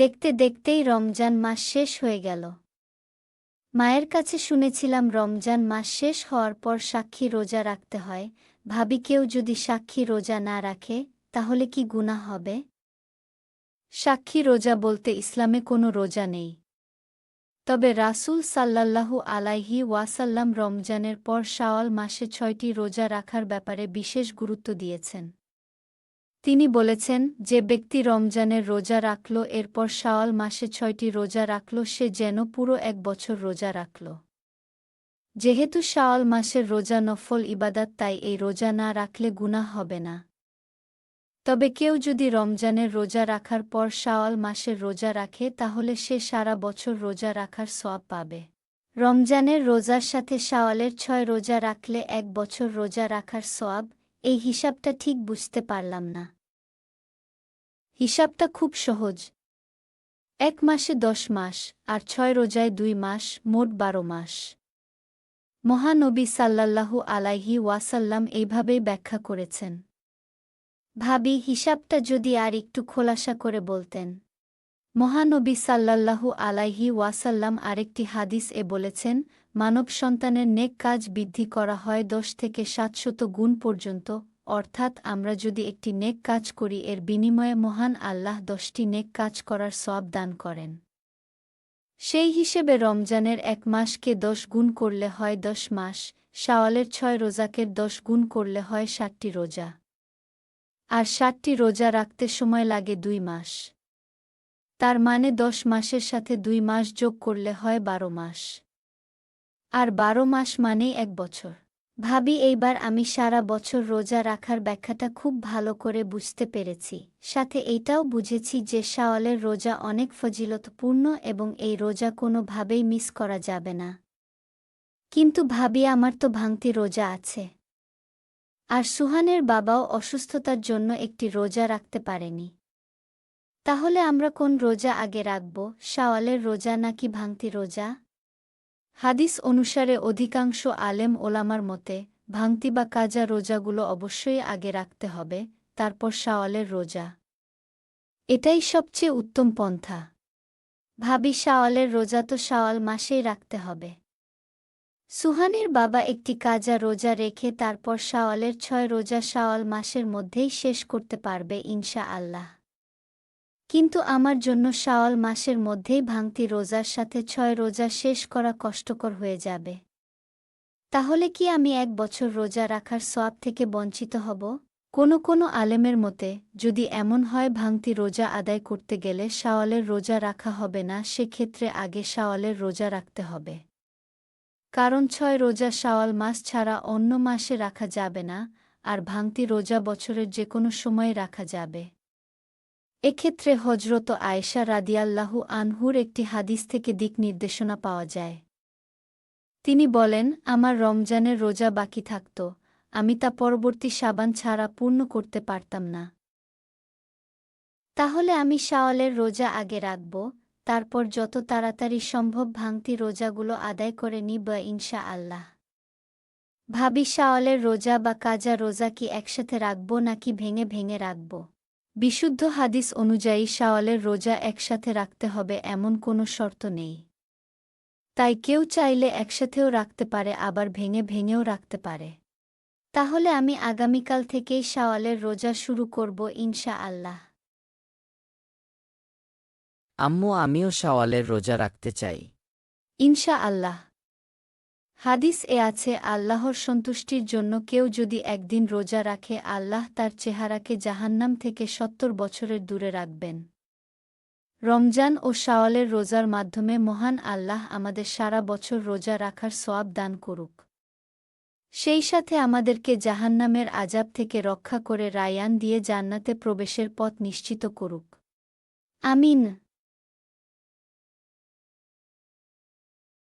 দেখতে দেখতেই রমজান মাস শেষ হয়ে গেল। মায়ের কাছে শুনেছিলাম রমজান মাস শেষ হওয়ার পর সাক্ষী রোজা রাখতে হয়। ভাবি কেউ যদি সাক্ষী রোজা না রাখে, তাহলে কি গুনাহ হবে? সাক্ষী রোজা বলতে ইসলামে কোনো রোজা নেই। তবে রাসূল সাল্লাল্লাহু আলাইহি ওয়াসাল্লাম রমজানের পর শাওয়াল মাসে ছয়টি রোজা রাখার ব্যাপারে বিশেষ গুরুত্ব দিয়েছেন। তিনি বলেছেন যে ব্যক্তি রমজানের রোজা রাখল, এরপর শাওয়াল মাসে ছয়টি রোজা রাখল, সে যেন পুরো এক বছর রোজা রাখল। যেহেতু শাওয়াল মাসের রোজা নফল ইবাদাত, তাই এই রোজা না রাখলে গুনাহ হবে না। তবে কেউ যদি রমজানের রোজা রাখার পর শাওয়াল মাসের রোজা রাখে, তাহলে সে সারা বছর রোজা রাখার সওয়াব পাবে। রমজানের রোজার সাথে শাওয়ালের ছয় রোজা রাখলে এক বছর রোজা রাখার সওয়াব এই হিসাবটা ঠিক বুঝতে পারলাম না। হিসাবটা খুব সহজ। এক মাসে দশ মাস আর ছয় রোজায় দুই মাস, মোট বারো মাস। মহানবী সাল্লাল্লাহু আলাইহি ওয়াসাল্লাম এইভাবেই ব্যাখ্যা করেছেন। ভাবি, হিসাবটা যদি আর একটু খোলাসা করে বলতেন। মহানবী সাল্লাল্লাহু আলাইহি ওয়াসাল্লাম আরেকটি হাদিস এ বলেছেন, মানব সন্তানের নেক কাজ বৃদ্ধি করা হয় দশ থেকে সাতশত গুণ পর্যন্ত, অর্থাৎ আমরা যদি একটি নেক কাজ করি, এর বিনিময়ে মহান আল্লাহ দশটি নেক কাজ করার সব দান করেন। সেই হিসেবে রমজানের এক মাসকে দশ গুণ করলে হয় দশ মাস, শাওয়ালের ছয় রোজাকের দশ গুণ করলে হয় ষাটটি রোজা। আর ষাটটি রোজা রাখতে সময় লাগে দুই মাস। তার মানে দশ মাসের সাথে দুই মাস যোগ করলে হয় বারো মাস। আর বারো মাস মানেই এক বছর। ভাবি, এইবার আমি সারা বছর রোজা রাখার ব্যাখ্যাটা খুব ভালো করে বুঝতে পেরেছি। সাথে এইটাও বুঝেছি যে শাওয়ালের রোজা অনেক ফজিলতপূর্ণ এবং এই রোজা কোনোভাবেই মিস করা যাবে না। কিন্তু ভাবি, আমার তো ভাঙতি রোজা আছে। আর সুহানের বাবাও অসুস্থতার জন্য একটি রোজা রাখতে পারেনি। তাহলে আমরা কোন রোজা আগে রাখব? শাওয়ালের রোজা নাকি ভাঙতি রোজা? হাদিস অনুসারে অধিকাংশ আলেম ওলামার মতে, ভাঙতি বা কাজা রোজাগুলো অবশ্যই আগে রাখতে হবে, তারপর শাওয়ালের রোজা। এটাই সবচেয়ে উত্তম পন্থা। ভাবি শাওয়ালের রোজা তো শাওয়াল মাসেই রাখতে হবে। সুহানের বাবা একটি কাজা রোজা রেখে তারপর শাওয়ালের ছয় রোজা শাওয়াল মাসের মধ্যেই শেষ করতে পারবে ইনশা আল্লাহ। কিন্তু আমার জন্য শাওয়াল মাসের মধ্যেই ভাঙতি রোজার সাথে ছয় রোজা শেষ করা কষ্টকর হয়ে যাবে। তাহলে কি আমি এক বছর রোজা রাখার সোয়াব থেকে বঞ্চিত হব? কোনো কোনো আলেমের মতে, যদি এমন হয় ভাঙতি রোজা আদায় করতে গেলে শাওয়ালের রোজা রাখা হবে না, সেক্ষেত্রে আগে শাওয়ালের রোজা রাখতে হবে। কারণ ছয় রোজা শাওয়াল মাস ছাড়া অন্য মাসে রাখা যাবে না, আর ভাঙতি রোজা বছরের যে কোনো সময়ে রাখা যাবে। এক্ষেত্রে হজরত আয়েশা রাদিয়াল্লাহু আনহুর একটি হাদিস থেকে দিক নির্দেশনা পাওয়া যায়। তিনি বলেন, আমার রমজানের রোজা বাকি থাকত, আমি তা পরবর্তী সাবান ছাড়া পূর্ণ করতে পারতাম না। তাহলে আমি শাওয়ালের রোজা আগে রাখব, তারপর যত তাড়াতাড়ি সম্ভব ভাঙতি রোজাগুলো আদায় করে নিব ইনশা আল্লাহ ভাবি, শাওয়ালের রোজা বা কাজা রোজা কি একসাথে রাখব নাকি ভেঙে ভেঙে রাখব? বিশুদ্ধ হাদিস অনুযায়ী শাওয়ালের রোজা একসাথে রাখতে হবে এমন কোনো শর্ত নেই। তাই কেউ চাইলে একসাথেও রাখতে পারে আবার ভেঙে ভেঙেও রাখতে পারে। তাহলে আমি আগামীকাল থেকেই শাওয়ালের রোজা শুরু করব ইনশা আল্লাহ আম্মু আমিও শাওয়ালের রোজা রাখতে চাই। ইনশা আল্লাহ হাদিস এ আছে, আল্লাহর সন্তুষ্টির জন্য কেউ যদি একদিন রোজা রাখে, আল্লাহ তার চেহারাকে জাহান্নাম থেকে সত্তর বছরের দূরে রাখবেন। রমজান ও শাওয়ালের রোজার মাধ্যমে মহান আল্লাহ আমাদের সারা বছর রোজা রাখার সোয়াব দান করুক। সেই সাথে আমাদেরকে জাহান্নামের আজাব থেকে রক্ষা করে রায়ান দিয়ে জান্নাতে প্রবেশের পথ নিশ্চিত করুক। আমিন।